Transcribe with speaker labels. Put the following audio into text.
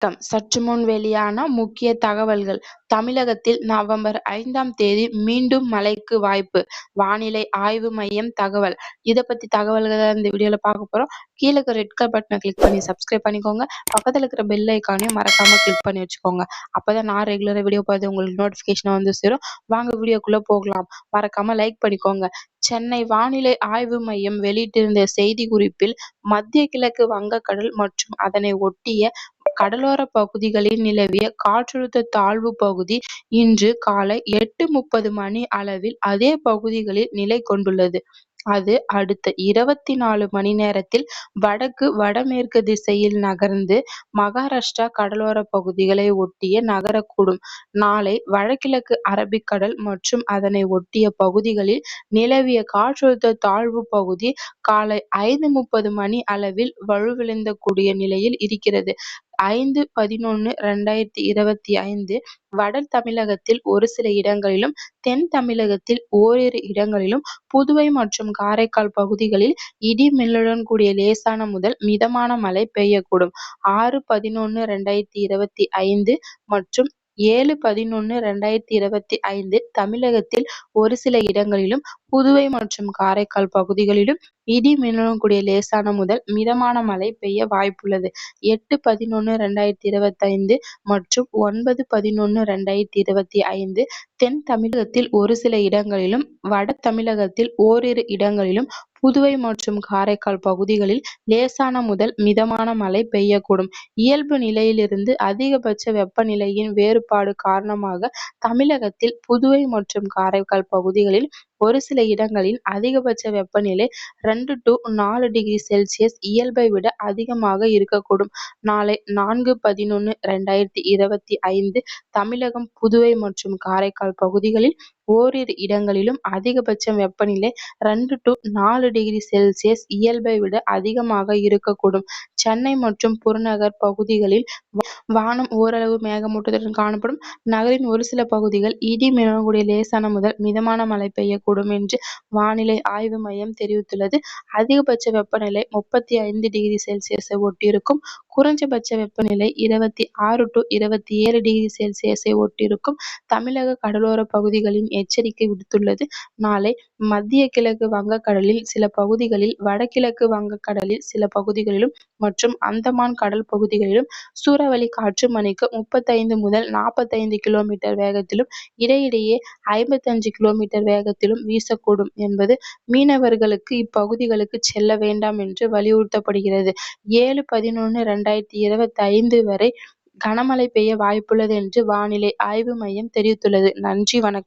Speaker 1: வணக்கம் சற்று முன் வெளியான முக்கிய தகவல்கள். தமிழகத்தில் நவம்பர் ஐந்தாம் தேதி மீண்டும் மழைக்கு வாய்ப்பு. வானிலை ஆய்வு மையம் தகவல். இதை பத்தி தகவல்களை இந்த வீடியோல பார்க்க போறோம். கீழே இருக்க ரெட் கலர் பட்டனை கிளிக் பண்ணி சப்ஸ்கிரைப் பண்ணிக்கோங்க. பக்கத்துல இருக்கிற பெல் ஐக்கானையும் மறக்காம கிளிக் பண்ணி வச்சுக்கோங்க. அப்பதான் நான் ரெகுலரா வீடியோ பார்த்து உங்களுக்கு நோட்டிபிகேஷன் வந்து சேரும். வாங்க வீடியோக்குள்ள போகலாம். மறக்காம லைக் பண்ணிக்கோங்க. சென்னை வானிலை ஆய்வு மையம் வெளியிட்டிருந்த செய்தி குறிப்பில் மத்திய கிழக்கு வங்கக்கடல் மற்றும் அதனை ஒட்டிய கடலோர பகுதிகளில் நிலவிய காற்றழுத்த தாழ்வு பகுதி இன்று காலை எட்டு முப்பது மணி அளவில் அதே பகுதிகளில் நிலை கொண்டுள்ளது. அது அடுத்த இருபத்தி நாலு மணி நேரத்தில் வடக்கு வடமேற்கு திசையில் நகர்ந்து மகாராஷ்டிரா கடலோர பகுதிகளை ஒட்டிய நகரக்கூடும். நாளை வடகிழக்கு அரபிக்கடல் மற்றும் அதனை ஒட்டிய பகுதிகளில் நிலவிய காற்றழுத்த தாழ்வு பகுதி காலை ஐந்து முப்பது மணி அளவில் வலுவிழக்கக்கூடிய நிலையில் இருக்கிறது. ஐந்து பதினொன்னு ரெண்டாயிரத்தி இருபத்தி ஐந்து வட தமிழகத்தில் ஒரு சில இடங்களிலும் தென் தமிழகத்தில் ஓரிரு இடங்களிலும் புதுவை மற்றும் காரைக்கால் பகுதிகளில் இடி மின்னலுடன் கூடிய லேசான முதல் மிதமான மழை பெய்யக்கூடும். ஆறு பதினொன்னு ரெண்டாயிரத்தி இருபத்தி ஐந்து மற்றும் ஏழு பதினொன்னு ரெண்டாயிரத்தி இருபத்தி ஐந்து தமிழகத்தில் ஒரு சில இடங்களிலும் புதுவை மற்றும் காரைக்கால் பகுதிகளிலும் இடி மின்னலுடன் கூடிய லேசான முதல் மிதமான மழை பெய்ய வாய்ப்புள்ளது. எட்டு பதினொன்னு ரெண்டாயிரத்தி இருபத்தி ஐந்து மற்றும் ஒன்பது பதினொன்னு ரெண்டாயிரத்தி இருபத்தி ஐந்து தென் தமிழகத்தில் ஒரு சில இடங்களிலும் வட தமிழகத்தில் ஓரிரு இடங்களிலும் புதுவை மற்றும் காரைக்கால் பகுதிகளில் லேசான முதல் மிதமான மழை பெய்யக்கூடும். இயல்பு நிலையிலிருந்து அதிகபட்ச வெப்பநிலையின் வேறுபாடு காரணமாக தமிழகத்தில் புதுவை மற்றும் காரைக்கால் பகுதிகளில் ஒரு சில இடங்களில் அதிகபட்ச வெப்பநிலை ரெண்டு டு நாலு டிகிரி செல்சியஸ் இயல்பை விட அதிகமாக இருக்கக்கூடும். நாளை நான்கு பதினொன்னு ரெண்டாயிரத்தி இருபத்தி ஐந்து தமிழகம் புதுவை மற்றும் காரைக்கால் பகுதிகளில் ஓரிரு இடங்களிலும் அதிகபட்ச வெப்பநிலை ரெண்டு டு நாலு டிகிரி செல்சியஸ் இயல்பை விட அதிகமாக இருக்கக்கூடும். சென்னை மற்றும் புறநகர் பகுதிகளில் வானம் ஓரளவு மேகமூட்டத்துடன் காணப்படும். நகரின் ஒரு சில பகுதிகள் இடி மின்னலுடன் கூடிய லேசான முதல் மிதமான மழை பெய்யக்கூடும். என்று வானிலை ஆய்வு மையம் தெரிவித்துள்ளது. அதிகபட்ச வெப்பநிலை முப்பத்தி ஐந்து டிகிரி செல்சியஸை ஒட்டியிருக்கும். குறைந்தபட்ச வெப்பநிலை இருபத்தி ஆறு டு இருபத்தி ஏழு டிகிரி செல்சியஸை ஒட்டியிருக்கும். தமிழக கடலோர பகுதிகளின் எச்சரிக்கை விடுத்துள்ளது. நாளை மத்திய கிழக்கு வங்கக்கடலில் சில பகுதிகளில் வடகிழக்கு வங்கக்கடலில் சில பகுதிகளிலும் மற்றும் அந்தமான் கடல் பகுதிகளிலும் சூறாவளி காற்று மணிக்கு முப்பத்தைந்து முதல் நாற்பத்தைந்து கிலோமீட்டர் வேகத்திலும் இடையிடையே ஐம்பத்தஞ்சு கிலோமீட்டர் வேகத்திலும் வீசக்கூடும் என்பது மீனவர்களுக்கு இப்பகுதிகளுக்கு செல்ல வேண்டாம் என்று வலியுறுத்தப்படுகிறது. ஏழு பதினொன்னு ரெண்டாயிரத்தி இருபத்தி ஐந்து வரை கனமழை பெய்ய வாய்ப்புள்ளது என்று வானிலை ஆய்வு மையம் தெரிவித்துள்ளது. நன்றி வணக்கம்.